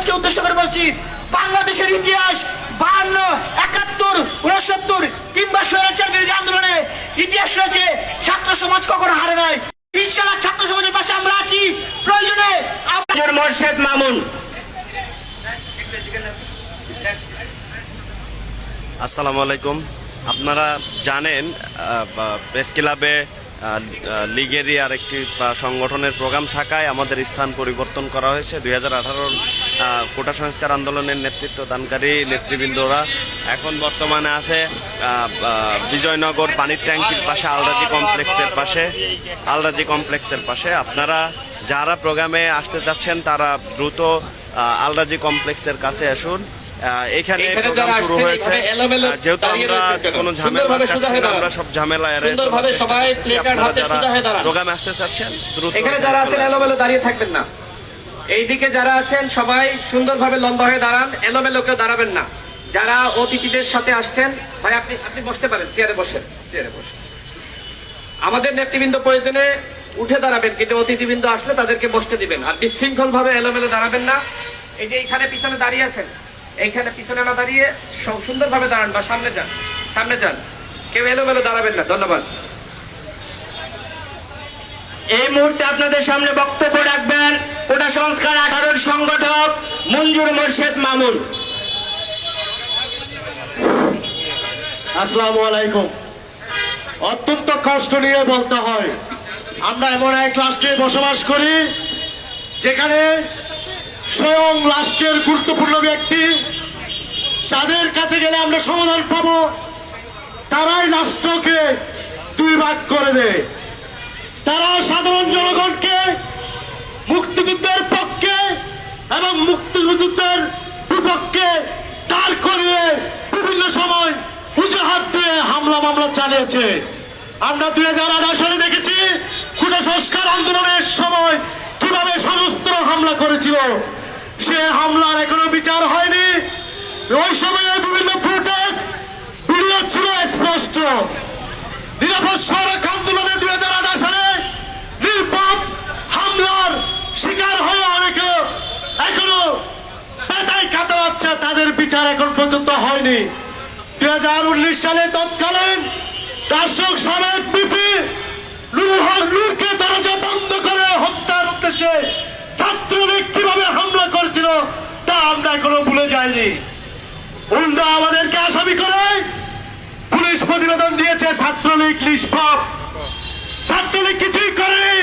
সমাজকে উদ্দেশ্য করে বলছি বাংলাদেশের ইতিহাস বাহান্ন একাত্তর উনসত্তর কিংবা স্বৈরাচার বিরোধী আন্দোলনে ইতিহাস রয়েছে ছাত্র সমাজ কখনো হারে নাই। ইনশাল্লাহ ছাত্র সমাজের পাশে আমরা আছি। প্রয়োজনে আমাদের মোর্শেদ মামুন। আসসালামু আলাইকুম। আপনারা জানেন প্রেস ক্লাবে লিগেরই আরেকটি সংগঠনের প্রোগ্রাম থাকায় আমাদের স্থান পরিবর্তন করা হয়েছে। দুই হাজার আঠারোর কোটা সংস্কার আন্দোলনের নেতৃত্ব দানকারী নেতৃবৃন্দরা এখন বর্তমানে আছে বিজয়নগর পানির ট্যাঙ্কির পাশে, আলরাজি কমপ্লেক্সের পাশে। আলরাজি কমপ্লেক্সের পাশে। আপনারা যারা প্রোগ্রামে আসতে চাচ্ছেন, তারা দ্রুত আলরাজি কমপ্লেক্সের কাছে আসুন। এখানে প্রোগ্রাম যারা শুরু হয়েছে। যেহেতু আমরা কোনো ঝামেলা আমরা সব ঝামেলা সুন্দরভাবে সবাই প্লেকার্ড আপনারা হাতে যারা সোজা হয়ে দাঁড়ান। প্রোগ্রামে আসতে চাচ্ছেন এখানে যারা আছেন এলোমেলো দাঁড়িয়ে থাকবেন না। এইদিকে যারা আছেন সবাই সুন্দরভাবে লম্বা হয়ে দাঁড়ান। এলোমেলো কেউ দাঁড়াবেন না। যারা অতিথিদের সাথে আসছেন ভাই আপনি আপনি বসতে পারেন চেয়ারে বসেন চেয়ারে বসেন। আমাদের নেতৃবৃন্দ প্রয়োজনে উঠে দাঁড়াবেন কিন্তু অতিথিবৃন্দ আসলে তাদেরকে বসতে দিবেন। আর বিশৃঙ্খল ভাবে এলোমেলো দাঁড়াবেন না। এই যে এখানে পিছনে দাঁড়িয়ে আছেন এইখানে পিছনে না দাঁড়িয়ে সুন্দরভাবে দাঁড়ান বা সামনে যান। সামনে যান। কেউ এলোমেলো দাঁড়াবেন না। ধন্যবাদ। এই মুহূর্তে আপনাদের সামনে বক্তব্য রাখবেন কোটা সংস্কার আঠারোর সংগঠক মঞ্জুর মোর্শেদ মামুন। আসসালামু আলাইকুম। অত্যন্ত কষ্ট নিয়ে বলতে হয় আমরা এমন এক রাষ্ট্রে বসবাস করি যেখানে স্বয়ং রাষ্ট্রের গুরুত্বপূর্ণ ব্যক্তি যাদের কাছে গেলে আমরা সমাধান পাব, তারাই রাষ্ট্রকে দুই ভাগ করে দেয়। তারা সাধারণ জনগণকে মুক্তিযুদ্ধের পক্ষে এবং মুক্তিযুদ্ধের বিপক্ষে দাঁড় করিয়ে বিভিন্ন সময় উজাহাত দিয়ে হামলা মামলা চালিয়েছে। আমরা দুই হাজার আঠারো সালে দেখেছি, খুনে সংস্কার আন্দোলনের সময় কীভাবে সশস্ত্র হামলা করেছিল। সে হামলার এখনও বিচার হয়নি। ওই সময়ে বিভিন্ন ছিল স্পষ্ট। নিরাপদ সড়ক আন্দোলনে দুই হাজার আঠারো সালে নির্বাক হামলার শিকার হয়ে অনেকে এখনও পেটাই কাটা হচ্ছে তাদের বিচার এখন পর্যন্ত হয়নি। দুই হাজার উনিশ সালে তৎকালীন দর্শক সমেত বিপি নূরকে দরজা বন্ধ করে হত্যার উদ্দেশ্যে ছাত্রলীগ কীভাবে হামলা করেছিল তা আমরা এখনও ভুলে যাইনি। উল্টা আমাদেরকে আসামি করে। পুলিশ প্রতিবেদন দিয়েছে, ছাত্রলীগ নিষ্পাপ। ছাত্রলীগ কিছুই করেনি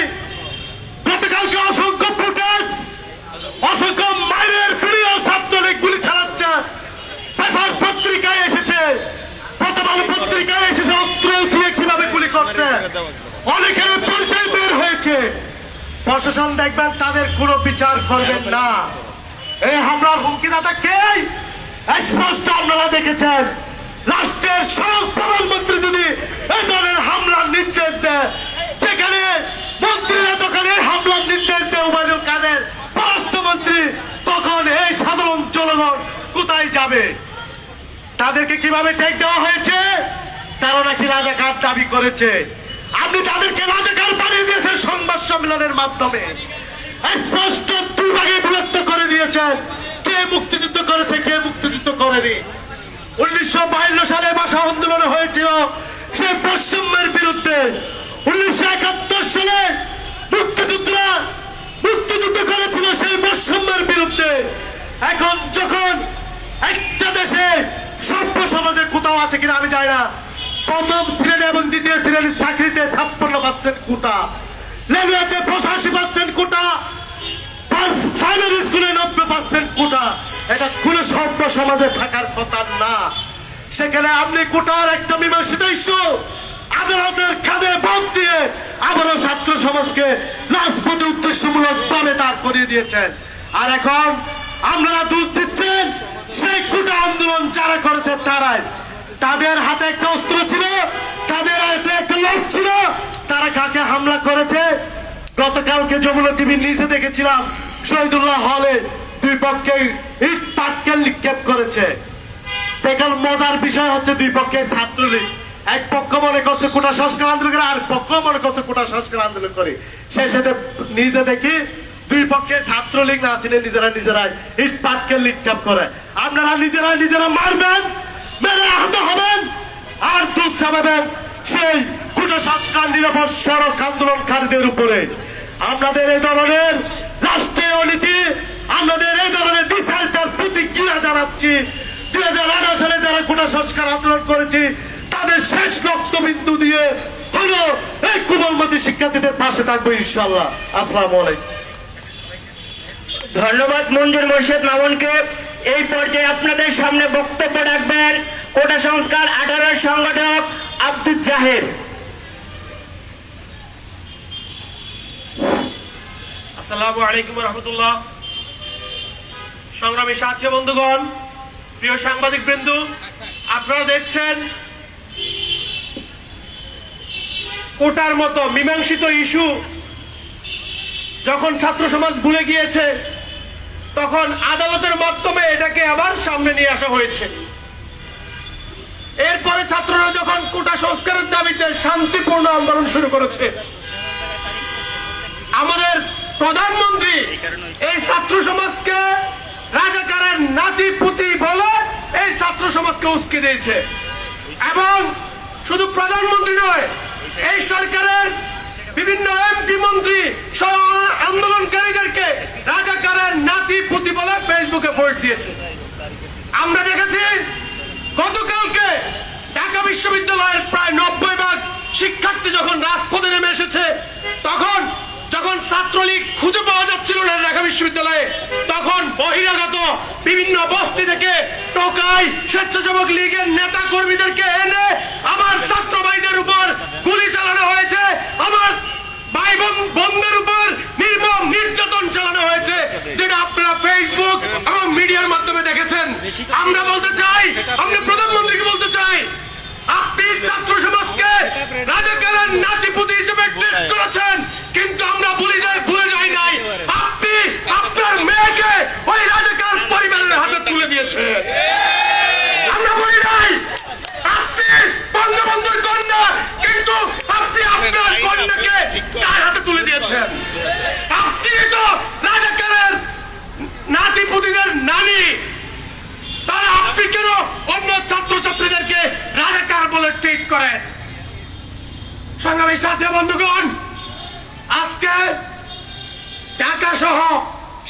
গতকালকে অসংখ্য ফুটেজ অসংখ্য মায়ের ভিডিও ছাত্রলীগ গুলি চালাচ্ছে। পেপার পত্রিকায় এসেছে। প্রথম পত্রিকায় এসেছে, অস্ত্র উঠিয়ে কীভাবে গুলি করছে অনেকের পরিচয় বের হয়েছে। প্রশাসন দেখবেন তাদের কোনো বিচার করবেন না। এই হামলার হুমকিদাতা কে? স্পষ্ট আপনারা দেখেছেন, রাষ্ট্রের সব প্রধানমন্ত্রী যদি এই ধরনের হামলার নির্দেশ দেয় যেখানে মন্ত্রীরা যখন এই হামলার নির্দেশ দেয় উবায়দুল কাদের পররাষ্ট্রমন্ত্রী তখন এই সাধারণ জনগণ কোথায় যাবে? তাদেরকে কীভাবে টেক দেওয়া হয়েছে? তারা নাকি রাজাকার দাবি করেছে। আপনি তাদেরকে রাজাকার বানিয়ে দিয়েছেন সংবাদ সম্মেলনের মাধ্যমে। স্পষ্ট দুই ভাগে বিভক্ত করে দিয়েছেন। কে মুক্তিযুদ্ধ করেছে, কে মুক্তিযুদ্ধ করেনি? উনিশশো সালে ভাষা আন্দোলন হয়েছিল সে পশ্চিমের বিরুদ্ধে। উনিশশো একাত্তর সালে মুক্তিযুদ্ধরা মুক্তিযুদ্ধ করেছিল সেই বৈষম্যের বিরুদ্ধে। এখন যখন একটা দেশে সভ্য সমাজে কোথাও আছে কিনা আমি জানি না। প্রথম শ্রেণি এবং দ্বিতীয় শ্রেণির চাকরিতে ছাপ্পান্ন পার্সেন্ট কোটা লেভিয়াতে পঁচাশি পার্সেন্ট কোটা প্রাইমারি স্কুলে নব্বই পার্সেন্ট কোটা। এটা কোনো সভ্য সমাজে থাকার কথা না। সেখানে আপনি কোটার একটা মীমাংসিত ইস্যু। আদালতের কাঁধে বাদ দিয়ে আবারও ছাত্র সমাজকে রাজপথে উদ্দেশ্যমূলক ভাবে দাঁড় করিয়ে দিয়েছেন। আর এখন আপনারা দুধ দিচ্ছেন, সেই কোটা আন্দোলন যারা করেছে তারাই। তাদের হাতে একটা অস্ত্র ছিল, তাদের হাতে একটা লোক ছিল। তারা কাকে হামলা করেছে? গতকালকে যমুনা টিভি নিচে দেখেছিলাম। শহীদুল্লাহ হলে দুই পক্ষে ইট পাটকেল নিক্ষেপ করেছে। দেখার মজার বিষয় হচ্ছে দুই পক্ষে ছাত্রলীগ। এক পক্ষ মনে করছে কোটা সংস্কার আন্দোলন করে আর পক্ষ মনে করছে কোটা সংস্কার আন্দোলন করে। সে সাথে নিজে দেখি দুই পক্ষে ছাত্রলীগ না ছিলেন নিজেরা নিজেরাই ইট পাটকে লিটকাপ করে। আপনারা নিজেরা নিজেরা মারবেন, মেরে আহত হবেন, আর দুধ চাপাবেন সেই কুটসংস্কার নিরাপদ সড়ক আন্দোলনকারীদের উপরে। আপনাদের এই ধরনের রাষ্ট্রীয় নীতি আমাদের এই ধরনের প্রতিক্রিয়া জানাচ্ছি। দুই হাজার আঠারো সালে যারা কুটসংস্কার আন্দোলন করেছি, তাদের শেষ রক্তবিন্দু দিয়ে হলো এই কুবলমতি শিক্ষার্থীদের পাশে থাকব ইনশাল্লাহ আসসালামু আলাইকুম। ধন্যবাদ মঞ্জুর মোর্শেদ মামুনকে। এই পর্যায়ে আপনাদের সামনে বক্তব্য রাখবেন কোটা সংস্কার আঠারোর সংগঠক আব্দুল জাহের আসসালামু আলাইকুম রহমতুল্লাহ। সংগ্রামী সাথী বন্ধুগণ, প্রিয় সাংবাদিক বৃন্দু, আপনারা দেখছেন কোটার মতো মীমাংসিত ইস্যু যখন ছাত্র সমাজ ভুলে গিয়েছে, তখন আদালতের মাধ্যমে এটাকে আবার সামনে নিয়ে আসা হয়েছে। এরপরে ছাত্ররা যখন কোটা সংস্কারের দাবিতে শান্তিপূর্ণ আন্দোলন শুরু করেছে, আমাদের প্রধানমন্ত্রী, এই ছাত্র সমাজকে রাজাকারের নাতি পুতি বলে এই ছাত্র সমাজকে উস্কে দিয়েছে। এবং শুধু প্রধানমন্ত্রী নয়, এই সরকারের বিভিন্ন এমপি মন্ত্রী সহ আন্দোলনকারীদেরকে রাজাকারের নাতি পুতি বলে ফেসবুকে পোস্ট দিয়েছে। আমরা দেখেছি, গতকালকে ঢাকা বিশ্ববিদ্যালয়ের প্রায় নব্বই ভাগ শিক্ষার্থী যখন রাজপথে নেমে এসেছে, তখন যখন ছাত্রলীগ খুঁজে পাওয়া যাচ্ছিল না ঢাকা বিশ্ববিদ্যালয়ে, তখন বহিরাগত বিভিন্ন বস্তি থেকে টোকাই স্বেচ্ছাসেবক লীগের নেতা কর্মীদেরকে এনে আমার ছাত্র ভাইদের উপর গুলি চালানো হয়েছে, আমার ভাই বোন, বোনদের উপর নির্মম নির্যাতন চালানো হয়েছে, যেটা আপনারা ফেসবুক এবং মিডিয়ার মাধ্যমে দেখেছেন। আমরা বলতে চাই, আমরা প্রধানমন্ত্রীকে বলতে চাই, আপনি ছাত্র সমাজকে রাজাকারের নাতিপুতি হিসেবে করেছেন কিন্তু আমরা ভুলে যাই ভুলে যাই নাই আপনি আপনার মেয়েকে ওই রাজাকার পরিবারের হাতে তুলে দিয়েছেন আমরা বলি নাই আপনি বঙ্গবন্ধুর কন্যা কিন্তু আপনি আপনার কন্যাকে তার হাতে তুলে দিয়েছেন। আপনি তো রাজাকারের নাতিপুতিদের নানি। তারা আপনি কেন অন্য ছাত্রছাত্রীদেরকে রাজাকার বলে ট্রিট করেন? সংগ্রামী সাথী বন্ধুগণ আজকে ঢাকা সহ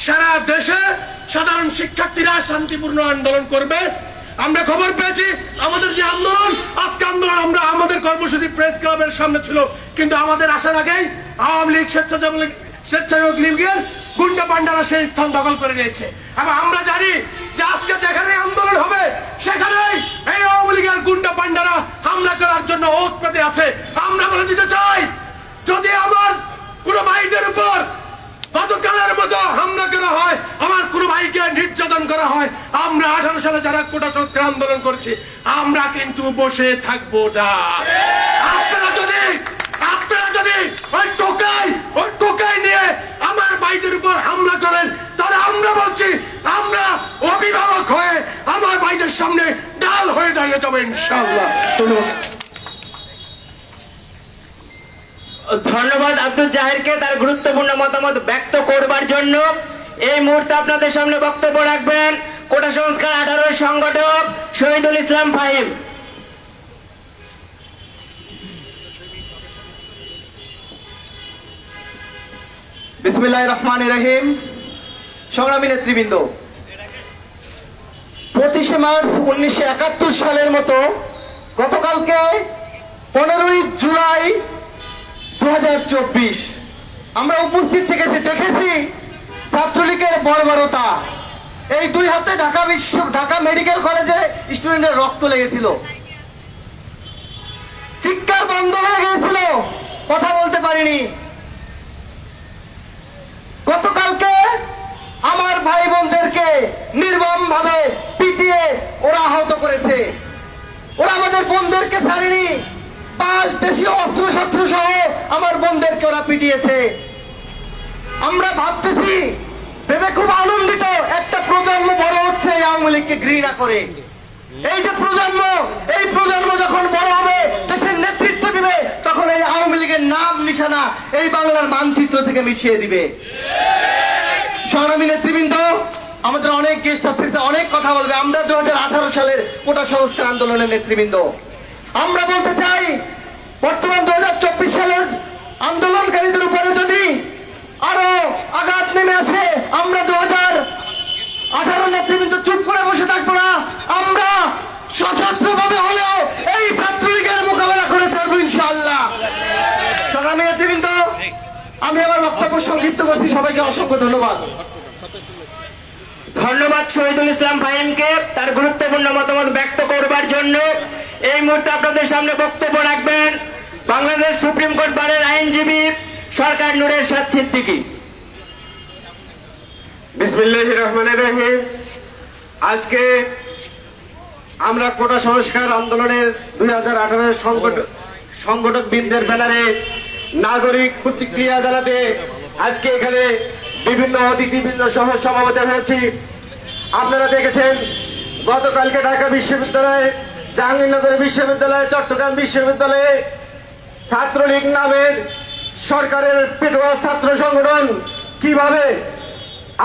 সারা দেশে সাধারণ শিক্ষার্থীরা শান্তিপূর্ণ আন্দোলন করবে। আমরা খবর পেয়েছি আমাদের যে আন্দোলন আজকে আন্দোলন আমরা আমাদের কর্মসূচি প্রেস ক্লাবের সামনে ছিল। কিন্তু আমাদের আসার আগেই আওয়ামী লীগ স্বেচ্ছাসেবক স্বেচ্ছাসেবক লীগের গুন্ডা পান্ডারা সেই স্থান দখল করে নিয়েছে। এবং আমরা জানি যে আজকে যেখানে আন্দোলন হবে, সেখানেই এই আওয়ামী লীগের গুন্ডা পান্ডারা হামলা করার জন্য ওত পেতে আছে। আমরা বলে দিতে চাই, যদি আমার কোন ভাইদের উপর গতকালের মতো হামলা করা হয়, আমার কোন ভাইকে নির্যাতন করা হয়, আমরা আঠারো সালে যারা কোটা সংস্কার আন্দোলন করছি, আমরা কিন্তু বসে থাকব না। আপনারা যদি আপনারা যদি ওই টোকাই ওই টোকাই নিয়ে আমার ভাইদের উপর হামলা করেন, তাহলে আমরা বলছি, আমরা অভিভাবক হয়ে আমার ভাইদের সামনে ডাল হয়ে দাঁড়িয়ে যাব ইনশাল্লাহ ধন্যবাদ আব্দুল জাহেরকে তার গুরুত্বপূর্ণ মতামত ব্যক্ত করবার জন্য। এই মুহূর্তে আপনাদের সামনে বক্তব্য রাখবেন কোটা সংস্কার আঠারোর সংগঠক শহীদুল ইসলাম ফাহিম। বিসমিল্লাহ রহমান রহিম। সংগ্রামী নেতৃবৃন্দ, পঁচিশে মার্চ উনিশশো একাত্তর সালের মতো গতকালকে পনেরোই জুলাই দু আমরা উপস্থিত থেকেছি, দেখেছি ছাত্রলীগের বর্বরতা। এই দুই হাতে ঢাকা বিশ্ব, ঢাকা মেডিকেল কলেজে স্টুডেন্টের রক্ত লেগেছিল। চিৎকার বন্ধ হয়ে গিয়েছিল, কথা বলতে পারিনি। গতকালকে আমার ভাই বোনদেরকে নির্মম ভাবে পিটিয়ে ওরা আহত করেছে। ওরা আমাদের বোনদেরকে ছাড়েনি। পাঁচ দেশীয় অস্ত্র শস্ত্র সহ আমার বোনদেরকে ওরা পিটিয়েছে। আমরা ভাবতেছি, ভেবে খুব আনন্দিত একটা প্রজন্ম বড় হচ্ছে আওয়ামী লীগকে ঘৃণা করে। এই যে প্রজন্ম, এই প্রজন্ম যখন বড় হবে, দেশের নেতৃত্ব দিবে, তখন এই আওয়ামী লীগের নাম, নিশানা এই বাংলার মানচিত্র থেকে মিশিয়ে দিবে। সংগ্রামী নেতৃবৃন্দ, আমাদের অনেক গেস্ট অতিথি অনেক কথা বলবে। আমরা দু হাজার আঠারো সালের কোটা সংস্কার আন্দোলনের নেতৃবৃন্দ। আমরা বলতে চাই, বর্তমান দু সালের আন্দোলনকারীদের উপরে যদি আরও আঘাত নেমে আসে, আমরা দু হাজার আঠারো নেতৃবৃন্দ চুপ করে বসে থাকব না। আমরা সশস্ত্র ভাবে হলেও এই ছাত্রলীগের মোকাবেলা করে থাকব সংগ্রামী নেতৃবৃন্দ আমি আমার বক্তব্য সংক্ষিপ্ত করছি। সবাইকে অসংখ্য ধন্যবাদ। ধন্যবাদ শহীদুল ইসলাম ফাহিমকে তার গুরুত্বপূর্ণ মতামত ব্যক্ত করবার জন্য। এই মুহূর্তে আপনাদের সামনে বক্তব্য রাখবেন বাংলাদেশ সুপ্রিম কোর্ট বারের আইনজীবী সরকার নূরের সাদ সিদ্দিকী। বিসমিল্লাহ রহমান রহিম। আজকে আমরা কোটা সংস্কার আন্দোলনের দুই আঠারো সংগঠক বৃন্দের ব্যানারে নাগরিক প্রতিক্রিয়া জানাতে আজকে এখানে বিভিন্ন সহ সমাবেত হয়েছি। আপনারা দেখেছেন, গতকালকে ঢাকা বিশ্ববিদ্যালয়ে, জাহাঙ্গীরনগর বিশ্ববিদ্যালয়, চট্টগ্রাম বিশ্ববিদ্যালয়ে ছাত্রলীগ নামের সরকারের পেটোয়া ছাত্র সংগঠন কীভাবে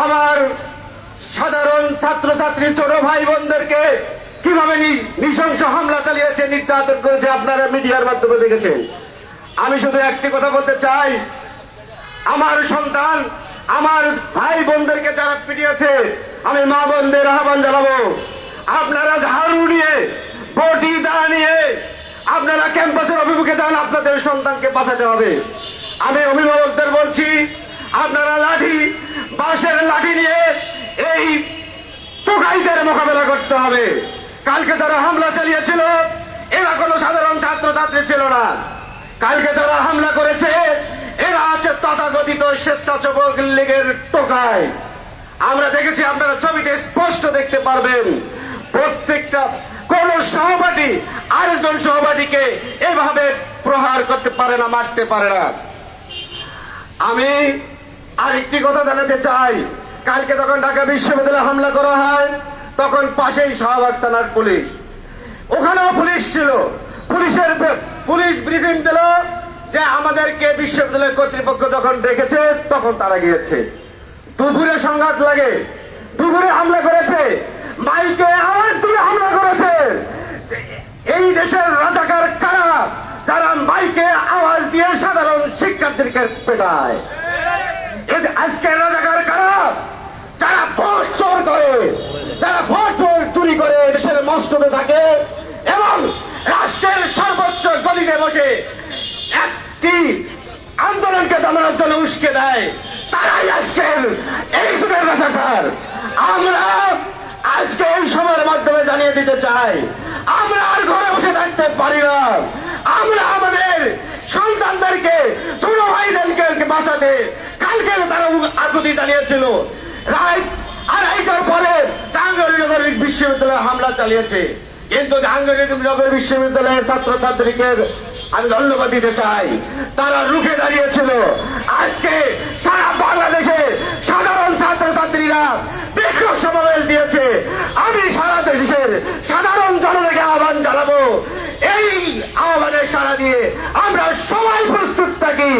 আমার সাধারণ ছাত্রছাত্রী ছোট ভাই বোনদেরকে কীভাবে নৃশংস হামলা চালিয়েছে, নির্যাতন করেছে আপনারা মিডিয়ার মাধ্যমে দেখেছেন। আমি শুধু একটি কথা বলতে চাই। আমার সন্তান, আমার ভাই বোনদেরকে যারা পিটিয়েছে, আমি মা বোনদের আহ্বান জানাব। আপনারা ঝাড়ু নিয়ে, বটি দা নিয়ে, আপনারা ক্যাম্পাসের অভিমুখে যান, আপনাদের সন্তানকে বাঁচাতে হবে। আমি অভিভাবকদের বলছি, আপনারা লাঠি, বাঁশের লাঠি নিয়ে এই টোকাইদের মোকাবেলা করতে হবে। কালকে তারা হামলা চালিয়েছিল, এরা কোনো সাধারণ ছাত্রছাত্রী ছিল না। কালকে যারা হামলা করেছে, এরা আছে তথাকথিত স্বেচ্ছাসেবক লীগের টোকায়। আমরা দেখেছি, আপনারা ছবিতে স্পষ্ট দেখতে পারবেন, প্রত্যেকটা কোন সহপাঠী আরেকজন সহপাঠীকে এভাবে প্রহার করতে পারে না, মারতে পারে না। আমি আরেকটি কথা জানাতে চাই, কালকে যখন ঢাকা বিশ্ববিদ্যালয়ে হামলা করা হয়, তখন পাশেই শাহবাগ থানার পুলিশ। ওখানেও পুলিশ ছিল, পুলিশের পুলিশ ব্রিফিং দিল যে আমাদেরকে বিশ্ববিদ্যালয় কর্তৃপক্ষ যখন ডেকেছে, তখন তারা গিয়েছে। দুপুরে সংঘাত লাগে, দুপুরে হামলা করেছে, মাইকে আওয়াজ তুলে হামলা করেছে। এই দেশের রাজাকার কারা? যারা মাইকে আওয়াজ দিয়ে সাধারণ শিক্ষার্থীকে পেটায়। এতে আজকের রাজাকার কারা? যারা ভোট চোর করে, যারা ভোট চোর চুরি করে দেশের মস্তবে থাকে এবং রাষ্ট্রের সর্বোচ্চ গলিতে বসে একটি আন্দোলনকে দমানোর জন্য উস্কে দেয়। তারাই আজকের এই যুগের রাজাকার। আমরা আজকে এই সময়ের মাধ্যমে জানিয়ে দিতে চাই, আমরা আর ঘরে বসে থাকতে পারি না। আমরা আমাদের সন্তানদেরকে, ছোট ভাইদেরকে বাঁচাতে কালকে তারা আকুতি জানিয়েছিল। রায় আড়াইটার পরে জাহাঙ্গীরনগর বিশ্ববিদ্যালয়ে হামলা চালিয়েছে। কিন্তু জাহাঙ্গীরনগর বিশ্ববিদ্যালয়ের ছাত্রছাত্রীকে আমি ধন্যবাদ দিতে চাই, তারা রুখে দাঁড়িয়েছিল। আজকে সারা বাংলাদেশে সাধারণ ছাত্রছাত্রীরা বিক্ষোভ সমাবেশ দিয়েছে। আমি সারা দেশের সাধারণ জনতাকে আহ্বান জানাব। এই আহ্বানের সারা দিয়ে আমরা সবাই প্রস্তুত থাকি।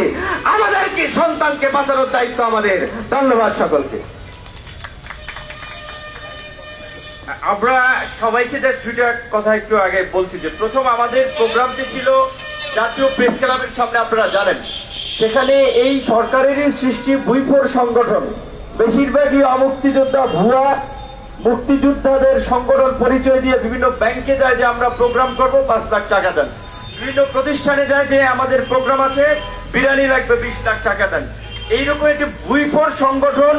আমাদের কি সন্তানকে বাঁচানোর দায়িত্ব আমাদের? ধন্যবাদ সকলকে। আমরা সবাইকে জাস্ট দুইটা কথা একটু আগে বলছি যে প্রথম আমাদের প্রোগ্রামটি ছিল জাতীয় প্রেস ক্লাবের সামনে, আপনারা জানেন। সেখানে এই সরকারেরই সৃষ্টি বুইফোর সংগঠন। বেশিরভাগই অমুক্তিযোদ্ধা ভুয়া, মুক্তিযোদ্ধাদের সংগঠন পরিচয় দিয়ে বিভিন্ন ব্যাংকে যায় যে আমরা প্রোগ্রাম করব, পাঁচ লাখ টাকা দেন। বিভিন্ন প্রতিষ্ঠানে যায় যে আমাদের প্রোগ্রাম আছে, বিরিয়ানি লাগবে বিশ লাখ টাকা দেন। এইরকম একটি বুইফোর সংগঠন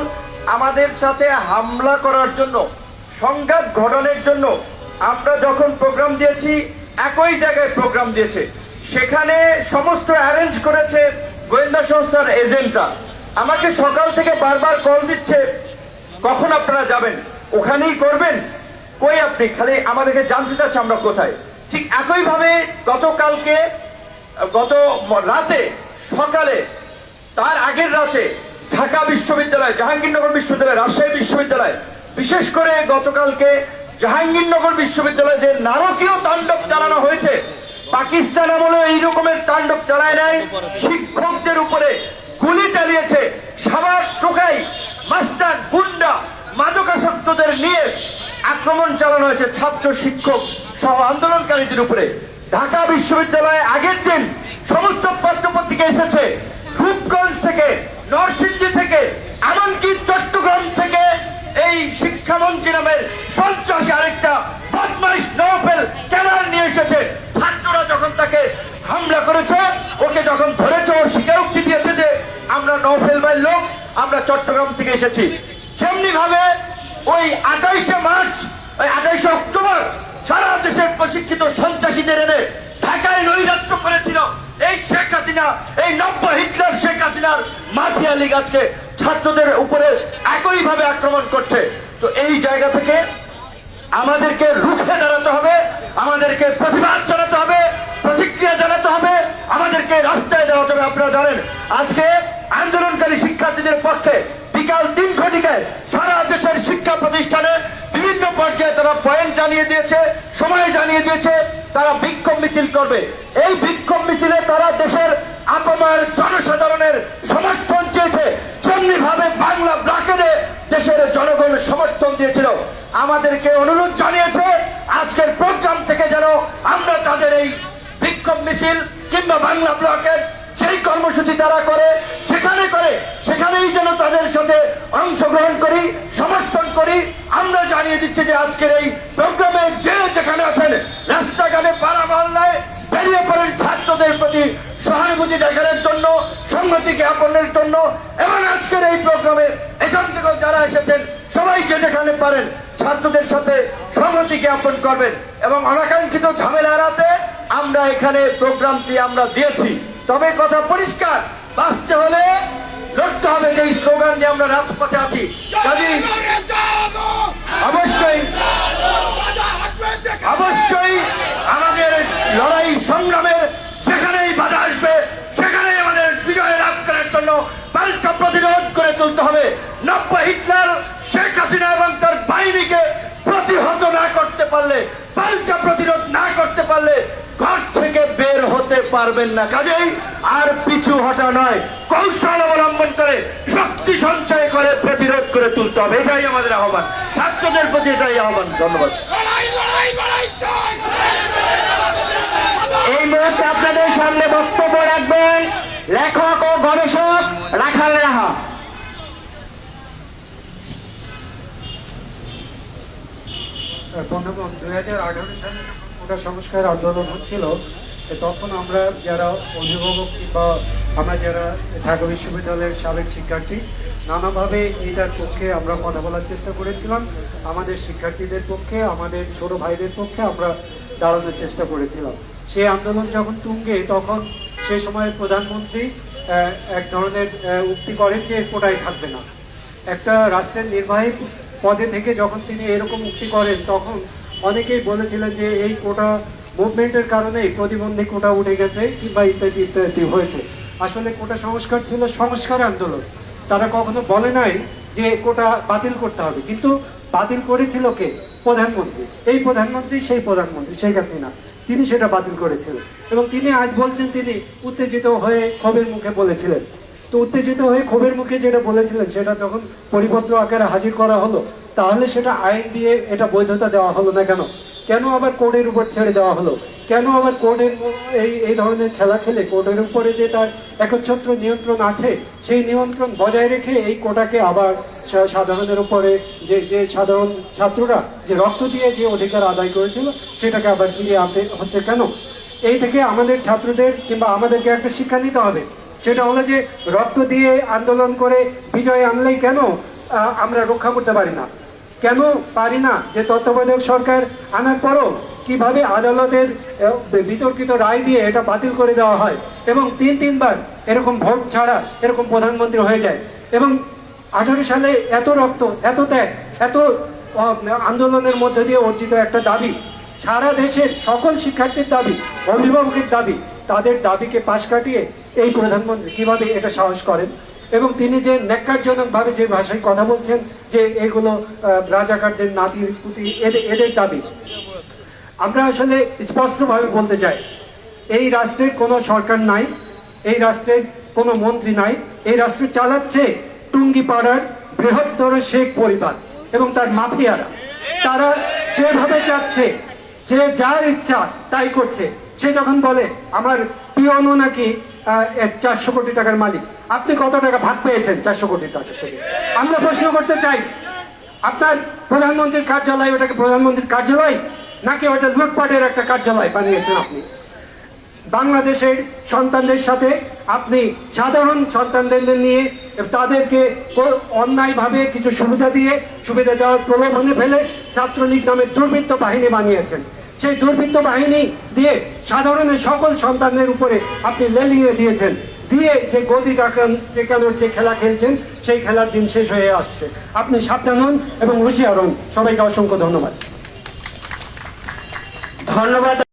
আমাদের সাথে হামলা করার জন্য সংঘাত ঘটনের জন্য আমরা যখন প্রোগ্রাম দিয়েছি, একই জায়গায় প্রোগ্রাম দিয়েছে। সেখানে সমস্ত অ্যারেঞ্জ করেছে গোয়েন্দা সংস্থার এজেন্টরা আমাকে সকাল থেকে বারবার কল দিচ্ছে, কখন আপনারা যাবেন? ওখানেই করবেন? কই আপনি? খালি আমাদেরকে জানতে চাচ্ছে আমরা কোথায়? ঠিক একইভাবে গতকালকে, গত রাতে, সকালে, তার আগের রাতে ঢাকা বিশ্ববিদ্যালয়, জাহাঙ্গীরনগর বিশ্ববিদ্যালয়, রাজশাহী বিশ্ববিদ্যালয় বিশেষ করে গতকালকে জাহাঙ্গীরনগর বিশ্ববিদ্যালয়ে যে নারকীয় তাণ্ডব চালানো হয়েছে, পাকিস্তান আমলে এই রকমের তাণ্ডব চালায় নাই, শিক্ষকদের উপরে গুলি চালিয়েছে, সাবার টোকাই, মাস্টার, গুন্ডা, মাদকাসক্তদের নিয়ে আক্রমণ চালানো হয়েছে ছাত্র শিক্ষক সহ আন্দোলনকারীদের উপরে। ঢাকা বিশ্ববিদ্যালয়ে আগের দিন সমস্ত পত্রপত্রিকা এসেছে, রূপগঞ্জ থেকে নরসিংজি থেকে, এমনকি চট্টগ্রাম শিক্ষামন্ত্রী নামের সন্ত্রাসী আরেকটা বদমাইশ নভেল ক্যানার নিয়ে এসেছে। ছাত্ররা যখন তাকে হামলা করেছে, ওকে যখন ধরেছে, ও স্বীকারোক্তি দিয়েছে যে আমরা নভেল ভাই লোক, আমরা চট্টগ্রাম থেকে এসেছি। যেমনি ভাবে ওই আঠাইশে মার্চ, ওই আঠাইশে অক্টোবর সারা দেশের প্রশিক্ষিত সন্ত্রাসীদের এনে ঢাকায় নৈরাত্য করেছিল এই হাসিনা এই নব্য হিটলার শেখ হাসিনার মাফিয়া লীগ আজকে ছাত্রদের উপরে একইভাবে আক্রমণ করছে। তো এই জায়গা থেকে আমাদেরকে রুখে দাঁড়াতে হবে, আমাদেরকে প্রতিবাদ জানাতে হবে, প্রতিক্রিয়া জানাতে হবে, আমাদেরকে রাস্তায় দেওয়া হবে, আপনারা জানেন। আজকে আন্দোলনকারী শিক্ষার্থীদের পক্ষে বিকাল তিন ঘটিকায় সারা দেশের শিক্ষা প্রতিষ্ঠানে বিভিন্ন পর্যায়ে তারা পয়েন্ট জানিয়ে দিয়েছে, সময় জানিয়ে দিয়েছে, তারা বিক্ষোভ মিছিল করবে। এই বিক্ষোভ মিছিলে তারা দেশের আপামার জনসাধারণের সমর্থন চেয়েছে। যেমনি ভাবে বাংলা ব্রাকেটে দেশের জনগণ সমর্থন দিয়েছিল। আমাদেরকে অনুরোধ জানিয়েছে, আজকের প্রোগ্রাম থেকে যেন আমরা তাদের এই বিক্ষোভ মিছিল কিংবা বাংলা ব্লকের সেই কর্মসূচি তারা করে, সেখানে করে, সেখানেই যেন তাদের সাথে অংশগ্রহণ করি, সমর্থন করি। আমরা জানিয়ে দিচ্ছি যে আজকের এই প্রোগ্রামে যে যেখানে আছেন, রাস্তাঘাটে পাড়া মহল্লায় বেরিয়ে পড়েন ছাত্রদের প্রতি সহানুভূতি দেখানোর জন্য, সংহতি জ্ঞাপনের জন্য। এবং আজকের এই প্রোগ্রামে এখান থেকে যারা এসেছেন সবাই যে যেখানে পারেন, ছাত্রদের সাথে সংহতি জ্ঞাপন করবেন। এবং অনাকাঙ্ক্ষিত ঝামেলা এড়াতে আমরা এখানে প্রোগ্রামটি আমরা দিয়েছি। তবে কথা পরিষ্কার। বাঁচতে হলে লড়তে হবে যে স্লোগান নিয়ে আমরা রাজপথে আছি। অবশ্যই অবশ্যই আমাদের লড়াই সংগ্রামের সেখানেই বাধা আসবে, সেখানেই আমাদের বিজয় লাভ করার জন্য পাল্টা প্রতিরোধ করে তুলতে হবে। নব্য হিটলার, শেখ হাসিনা এবং তার বাহিনীকে প্রতিহত না করতে পারলে পাল্টা প্রতিরোধ না করতে পারলে ঘর থেকে বের হতে পারবেন না। কাজেই আর পিছু হটা নয়। কৌশল অবলম্বন করে শক্তি সঞ্চয় করে প্রতিরোধ করে তুলতে হবে। এটাই আমাদের আহ্বান। ছাত্রদের প্রতি এটাই আহ্বান। ধন্যবাদ। লড়াই লড়াই লড়াই চাই এই মুহূর্তে আপনাদের সামনে বক্তব্য রাখবেন লেখক ও গবেষক রাখাল রাহা। বন্ধুগণ দুই হাজার আঠারো সালে যখন কোটা সংস্কার আন্দোলন হচ্ছিল তখন আমরা যারা অভিভাবক কিংবা আমরা যারা ঢাকা বিশ্ববিদ্যালয়ের সাবেক শিক্ষার্থী, নানাভাবে এটার পক্ষে আমরা কথা বলার চেষ্টা করেছিলাম। আমাদের শিক্ষার্থীদের পক্ষে, আমাদের ছোট ভাইদের পক্ষে আমরা দাঁড়ানোর চেষ্টা করেছিলাম। সেই আন্দোলন যখন তুঙ্গে, তখন সে সময় প্রধানমন্ত্রী এক ধরনের উক্তি করেন যে কোটাই থাকবে না। একটা রাষ্ট্রের নির্বাহী পদে থেকে যখন তিনি এরকম উক্তি করেন, তখন অনেকেই বলেছিলেন যে এই কোটা মুভমেন্টের কারণেই প্রতিবন্ধী কোটা উঠে গেছে, কিংবা ইত্যাদি ইত্যাদি হয়েছে। আসলে কোটা সংস্কার ছিল সংস্কার আন্দোলন। তারা কখনো বলে নাই যে কোটা বাতিল করতে হবে, কিন্তু বাতিল করেছিল কে? প্রধানমন্ত্রী। এই প্রধানমন্ত্রী সেই প্রধানমন্ত্রী, শেখ হাসিনা। তিনি সেটা বাতিল করেছিলেন। এবং তিনি আজ বলছেন, তিনি উত্তেজিত হয়ে ক্ষোভের মুখে বলেছিলেন। তো উত্তেজিত হয়ে ক্ষোভের মুখে যেটা বলেছিলেন, সেটা যখন পরিপত্র আকারে হাজির করা হলো, তাহলে সেটা আইন দিয়ে এটা বৈধতা দেওয়া হলো না কেন? কেন আবার কোর্টের উপর ছেড়ে দেওয়া হলো? কেন আবার কোর্টের এই এই ধরনের খেলা খেলে কোর্টের উপরে যে তার একচ্ছত্র নিয়ন্ত্রণ আছে, সেই নিয়ন্ত্রণ বজায় রেখে এই কোটাকে আবার সাধারণের উপরে যে যে সাধারণ ছাত্ররা যে রক্ত দিয়ে যে অধিকার আদায় করেছিল, সেটাকে আবার ফিরিয়ে আনতে হচ্ছে কেন? এই থেকে আমাদের ছাত্রদের কিংবা আমাদেরকে একটা শিক্ষা নিতে হবে। সেটা হলো যে রক্ত দিয়ে আন্দোলন করে বিজয় আনলেই কেন আমরা রক্ষা করতে পারি না? কেন পারি না যে তত্ত্বাবধায়ক সরকার আনার পরও কীভাবে আদালতের বিতর্কিত রায় দিয়ে এটা বাতিল করে দেওয়া হয় এবং তিন তিনবার এরকম ভোট ছাড়া এরকম প্রধানমন্ত্রী হয়ে যায় এবং আঠারো সালে এত রক্ত, এত ত্যাগ, এত আন্দোলনের মধ্যে দিয়ে অর্জিত একটা দাবি, সারা দেশের সকল শিক্ষার্থীর দাবি, অভিভাবকের দাবি, তাদের দাবিকে পাশ কাটিয়ে এই প্রধানমন্ত্রী কীভাবে এটা সাহস করেন? এবং তিনি যে ন্যাক্কারজনক ভাবে যে ভাষায় কথা বলছেন, যে এগুলো রাজাকারদের নাতির এদের এদের দাবি। আমরা আসলে স্পষ্টভাবে বলতে চাই, এই রাষ্ট্রের কোনো সরকার নাই, এই রাষ্ট্রের কোনো মন্ত্রী নাই, এই রাষ্ট্র চালাচ্ছে টুঙ্গিপাড়ার বৃহত্তর শেখ পরিবার এবং তার মাফিয়ারা। তারা যেভাবে চাচ্ছে, যে যার ইচ্ছা তাই করছে। সে যখন বলে, আমার পিয়নও নাকি চারশো কোটি টাকার মালিক। আপনি কত টাকা ভাগ পেয়েছেন চারশো কোটি টাকা থেকে? আমরা প্রশ্ন করতে চাই, আপনার প্রধানমন্ত্রীর কার্যালয় ওটাকে প্রধানমন্ত্রীর কার্যালয়, নাকি ওটা লুটপাটের একটা কার্যালয় বানিয়েছেন আপনি? বাংলাদেশের সন্তানদের সাথে আপনি, সাধারণ সন্তানদের নিয়ে তাদেরকে অন্যায়ভাবে কিছু সুবিধা দিয়ে, সুবিধা দেওয়ার প্রলোভনে ফেলে ছাত্রলীগ নামে দুর্বৃত্ত বাহিনী বানিয়েছেন। সেই দুর্বৃত্ত বাহিনী দিয়ে সাধারণের সকল সন্তানদের উপরে আপনি লেলিয়ে দিয়েছেন। দিয়ে যে গদি টাকান টেকানোর যে খেলা খেলছেন, সেই খেলার দিন শেষ হয়ে আসছে। আপনি সাবধান হন এবং হুশিয়ার হন। সবাইকে অসংখ্য ধন্যবাদ। ধন্যবাদ।